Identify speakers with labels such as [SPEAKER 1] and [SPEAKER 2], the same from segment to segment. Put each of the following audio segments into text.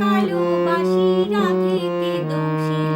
[SPEAKER 1] কালো বাসি রাখিতে দোষী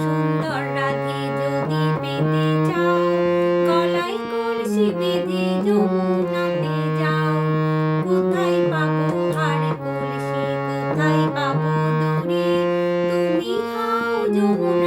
[SPEAKER 1] নদীতে যমুনা নে যাও কোথায় পাবো আর কলসি কোথায় পাবো দড়ি তুমি খাও যমুনা